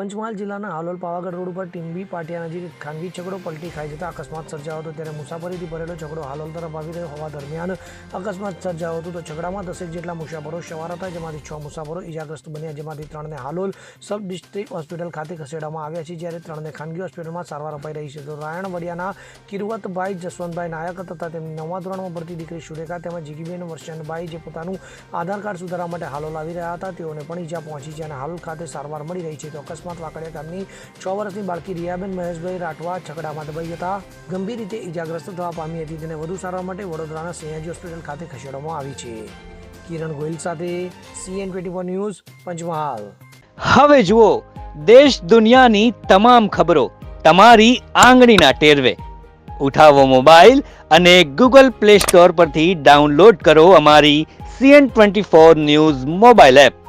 પંચમહાલ જિલ્લાના હાલોલ પાવાગઢ રોડ ઉપર ટીમ્બી પાટિયા નજીક ખાનગી છકડો પલટી ખાઈ જતા અકસ્માત સર્જાયો હતો. ત્યારે મુસાફરીથી ભરેલો છકડો હાલોલ તરફ આવી રહ્યો હોવા દરમિયાન અકસ્માત સર્જાયો હતો તો છકડામાં દસેક જેટલા મુસાફરો સવાર હતા, જેમાંથી છ મુસાફરો ઇજાગ્રસ્ત બન્યા, જેમાંથી ત્રણને હાલોલ સબ ડિસ્ટ્રિક્ટ હોસ્પિટલ ખાતે ખસેડવામાં આવ્યા છે, જ્યારે ત્રણને ખાનગી હોસ્પિટલમાં સારવાર અપાઈ રહી છે. તો રાયણવડિયાના કિરવતભાઈ જસવંતભાઈ નાયક તથા તેમની નવમા ધોરણમાં ભરતી દીકરી સુરેખા તેમજ જીગીબેન વર્ષનભાઈ જે પોતાનું આધાર કાર્ડ સુધારવા માટે હાલોલ આવી રહ્યા હતા, તેઓને પણ ઈજા પહોંચી છે અને હાલોલ ખાતે સારવાર મળી રહી છે. તો અકસ્માત વાકડિયા ગામની છ વર્ષની બાળકી રિયાબેન મહેશભાઈ રાઠવા છકડામાં દબાઈ હતા. ગંભીર રીતે ઇજાગ્રસ્ત થવા પામી હતી. તેને વધુ સારવાર માટે વડોદરાના સયાજી હોસ્પિટલ ખાતે ખસેડવામાં આવી છે. કિરણ ગોયલ સાથે સીએન ટ્વેન્ટી ન્યૂઝ, પંચમહાલ. હવે જુઓ, દેશ દુનિયાની તમામ ખબરો તમારી આંગળીના ટેરવે. ઉઠાવો મોબાઈલ અને ગૂગલ પ્લે સ્ટોર પરથી ડાઉનલોડ કરો અમારી CN twenty four news mobile app.